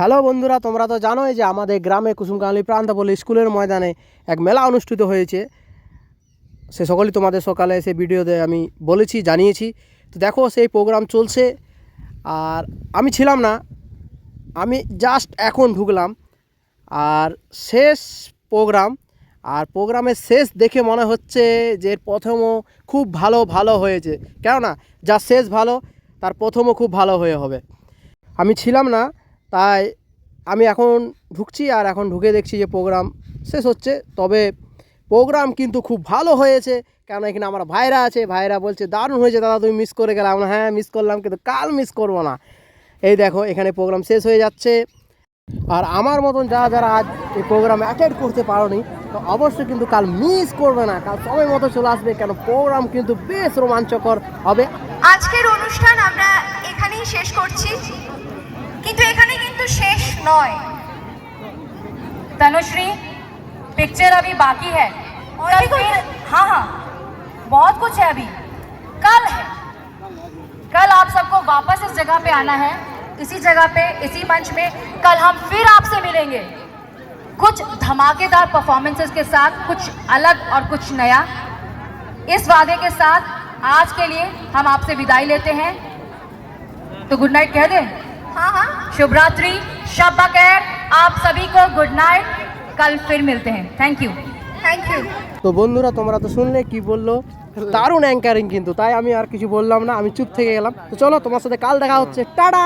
Hello বন্ধুরা, তোমরা তো জানোই যে আমাদের গ্রামে কুসুমকালী প্রান্তপল্লী স্কুলের ময়দানে এক মেলা অনুষ্ঠিত হয়েছে। সে সকলই তোমাদের সকালে সে ভিডিওতে আমি বলেছি, জানিয়েছি। তো দেখো, সেই প্রোগ্রাম চলছে। আর আমি ছিলাম না, আমি জাস্ট এখন ঢুকলাম। আর শেষ প্রোগ্রাম আর প্রোগ্রামের শেষ দেখে মনে হচ্ছে যে প্রথমও খুব ভালো ভালো হয়েছে। কেননা, যা শেষ ভালো, তার প্রথমও খুব ভালো হয়ে হবে। আমি ছিলাম না তাই আমি এখন ঢুকছি আর এখন ঢুকে দেখছি যে প্রোগ্রাম শেষ হচ্ছে। তবে প্রোগ্রাম কিন্তু খুব ভালো হয়েছে কেন এখানে আমার ভাইরা আছে। ভাইরা বলছে, দারুণ হয়েছে দাদা, তুমি মিস করে গেলাম। হ্যাঁ মিস করলাম, কিন্তু কাল মিস করব না। এই দেখো, এখানে প্রোগ্রাম শেষ হয়ে যাচ্ছে। আর আমার মতন যারা যারা আজ এই প্রোগ্রাম অ্যাটেন্ড করতে পারোনি, তো অবশ্যই কিন্তু কাল মিস করবে না। কাল সময় মতো চলে আসবে, কেন প্রোগ্রাম কিন্তু বেশ রোমাঞ্চকর হবে। আজকের অনুষ্ঠান আমরা এখানেই শেষ করছি। नॉय तनुश्री पिक्चर अभी बाकी है। और अभी कोई हाँ हाँ। बहुत कुछ है अभी। कल है। कल आप सबको वापस इस जगह पे आना है। इसी जगह पे, इसी मंच में कल हम फिर आपसे मिलेंगे। कुछ धमाकेदार परफॉर्मेंसेस के साथ, कुछ अलग और कुछ नया। इस वादे के साथ, आज के लिए हम आपसे विदाई लेते हैं। तो गुड नाइट कह दें। हाँ हाँ शुभ रात्रि शब बखैर आप सभी को गुड नाइट कल फिर मिलते हैं थैंक यू থ্যাংক ইউ তো বন্ধুরা তোমরা তো শুনলে কি বললো দারুণ অ্যাঙ্কারিং কিন্তু তাই আমি আর কিছু বললাম না আমি চুপ থেকে গেলাম তো চলো তোমার সাথে কাল দেখা হচ্ছে টাটা